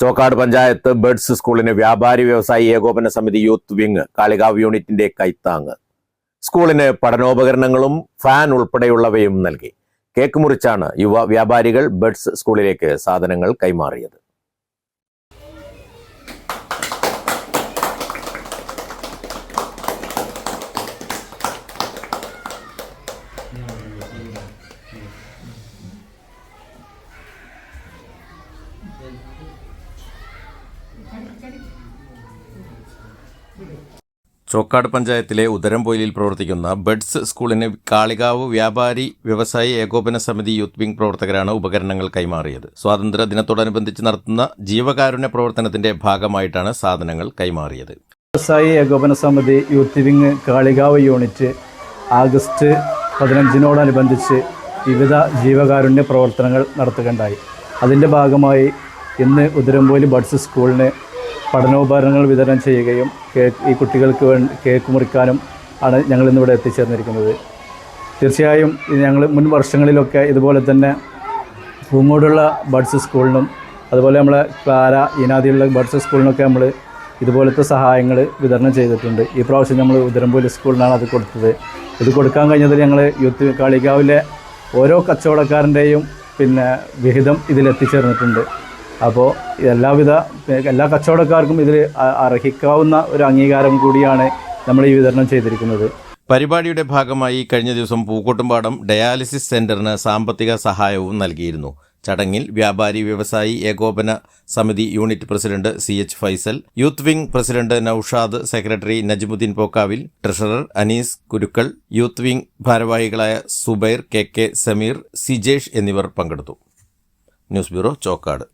Chokkad panchayat buds സ്കൂളിന് വ്യാപാരി വ്യവസായി ഏകോപന സമിതി യൂത്ത് വിങ് കാളികാവ് യൂണിറ്റിന്റെ കൈത്താങ് സ്കൂളിന് പഠനോപകരണങ്ങളും ഫാൻ ഉൾപ്പെടെയുള്ളവയും നൽകി. കേക്ക് മുറിച്ചാണ് യുവ വ്യാപാരികൾ ബേഡ്സ് സ്കൂളിലേക്ക് സാധനങ്ങൾ കൈമാറിയത്. ചോക്കാട് പഞ്ചായത്തിലെ ഉദരംപൊയിലിൽ പ്രവർത്തിക്കുന്ന ബഡ്സ് സ്കൂളിന് കാളികാവ് വ്യാപാരി വ്യവസായി ഏകോപന സമിതി യൂത്ത് വിംഗ് പ്രവർത്തകരാണ് ഉപകരണങ്ങൾ കൈമാറിയത്. സ്വാതന്ത്ര്യ ദിനത്തോടനുബന്ധിച്ച് നടത്തുന്ന ജീവകാരുണ്യ പ്രവർത്തനത്തിന്റെ ഭാഗമായിട്ടാണ് സാധനങ്ങൾ കൈമാറിയത്. വ്യവസായി ഏകോപന സമിതി youth wing Kalikavu unit August പതിനഞ്ചിനോടനുബന്ധിച്ച് വിവിധ ജീവകാരുണ്യ പ്രവർത്തനങ്ങൾ നടത്തുകയുണ്ടായി. അതിന്റെ ഭാഗമായി ഇന്ന് ഉദരംപൊയിൽ ബഡ്സ് സ്കൂളിന് പഠനോപകരണങ്ങൾ വിതരണം ചെയ്യുകയും കേക്ക് ഈ കുട്ടികൾക്ക് വേണ്ടി കേക്ക് മുറിക്കാനും ആണ് ഞങ്ങൾ ഇന്നിവിടെ എത്തിച്ചേർന്നിരിക്കുന്നത്. തീർച്ചയായും ഞങ്ങൾ മുൻ വർഷങ്ങളിലൊക്കെ ഇതുപോലെ തന്നെ പൂങ്ങോടുള്ള ബഡ്സ് സ്കൂളിനും അതുപോലെ നമ്മളെ ക്ലാര ഇനാദിയുള്ള ബഡ്സ് സ്കൂളിനൊക്കെ നമ്മൾ ഇതുപോലത്തെ സഹായങ്ങൾ വിതരണം ചെയ്തിട്ടുണ്ട്. ഈ പ്രാവശ്യം നമ്മൾ ഉദരമ്പൂലി സ്കൂളിനാണ് അത് കൊടുത്തത്. ഇത് കൊടുക്കാൻ കഴിഞ്ഞതിൽ ഞങ്ങൾ യൂത്ത് കാളികാവിലെ ഓരോ കച്ചവടക്കാരന്റെയും പിന്നെ വിഹിതം ഇതിൽ എത്തിച്ചേർന്നിട്ടുണ്ട് അപ്പോൾ എല്ലാവിധ എല്ലാ കച്ചവടക്കാർക്കും ഇതിൽ അർഹിക്കാവുന്ന ഒരു അംഗീകാരം കൂടിയാണ് നമ്മൾ ഈ വിതരണം ചെയ്തിരിക്കുന്നത്. പരിപാടിയുടെ ഭാഗമായി കഴിഞ്ഞ ദിവസം പൂക്കോട്ടുംപാടം ഡയാലിസിസ് സെന്ററിന് സാമ്പത്തിക സഹായവും നൽകിയിരുന്നു. ചടങ്ങിൽ വ്യാപാരി വ്യവസായി ഏകോപന സമിതി unit president C H Faisal youth wing president Noushad secretary Najmudheen Pokkavil treasurer Anees Kurukkal youth wing ഭാരവാഹികളായ സുബൈർ കെ കെ സമീർ സിജേഷ് എന്നിവർ പങ്കെടുത്തു. News bureau Chokkad.